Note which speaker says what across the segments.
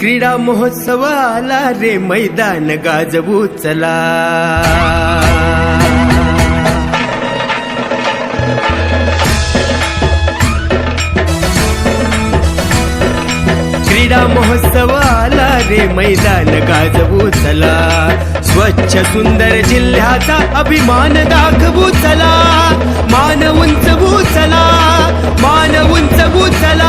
Speaker 1: क्रीडा महोत्सव आला रे मैदान गाजवू चला. क्रीडा महोत्सव आला रे मैदान गाजवू चला. स्वच्छ सुंदर जिल्ह्याचा अभिमान दाखवू चला. मान उंचवू चला. मान उंचवू चला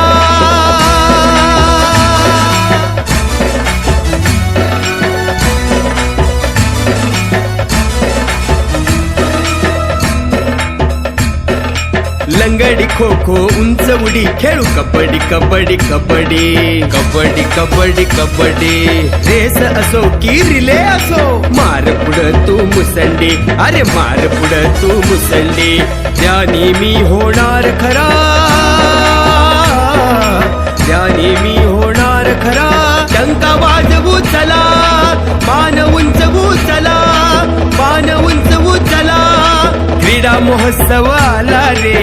Speaker 1: लंगडी खो खो उंच उडी खेळू कबड्डी कबड्डी कबड्डी. कबड्डी कबड्डी कबड्डी. रेस असो की रिले असो मार पुढं तू मुसंडी. अरे मार पुढं तू मुसंडी. त्यानी मी होणार खरा त्यानी मी क्रीडा महोत्सव आला रे.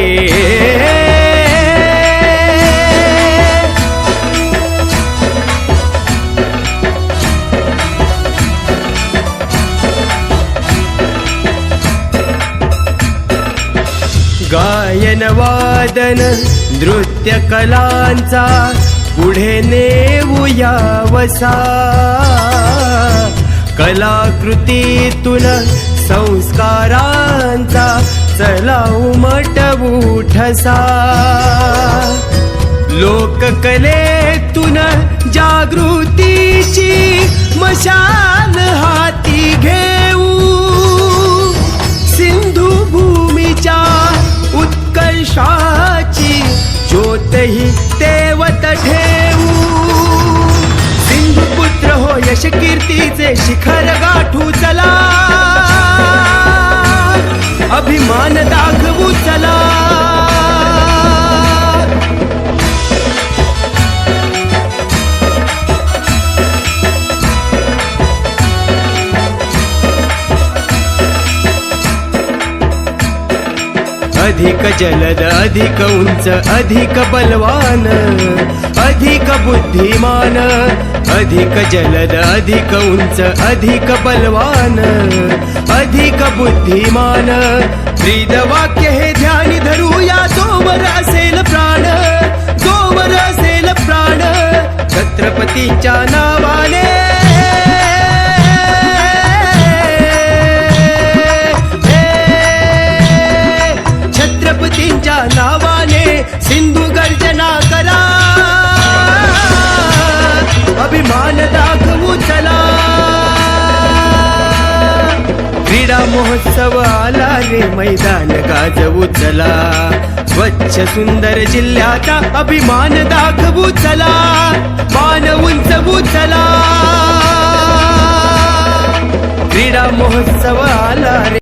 Speaker 1: गायन वादन नृत्य कलांचा पुढे नेऊया वसा. कलाकृतीतून संस्कारांचा चला उमटवू ठसा लोककलेतून जागृतीची मशाल हाती घेऊ. सिंधू भूमीच्या उत्कर्षाची ज्योतही तेवत ठेवू. सिंधू पुत्र हो यश कीर्तीचे शिखर अभिमान अधिक जलद अधिक उंच अधिक बलवान अधिक बुद्धिमान अधिक जलद अधिक उंच अधिक बलवान अधिक बुद्धिमान। ब्रीद वाक्य हे ध्यान धरूया जोवर असेल प्राण जोवर असेल प्राण छत्रपतीच्या नावा महोत्सव आला रे मैदान गाजवू चला. स्वच्छ सुंदर जिल्ह्याचा अभिमान दाखवू चला. मान उंचवू चला. क्रीडा महोत्सव आला रे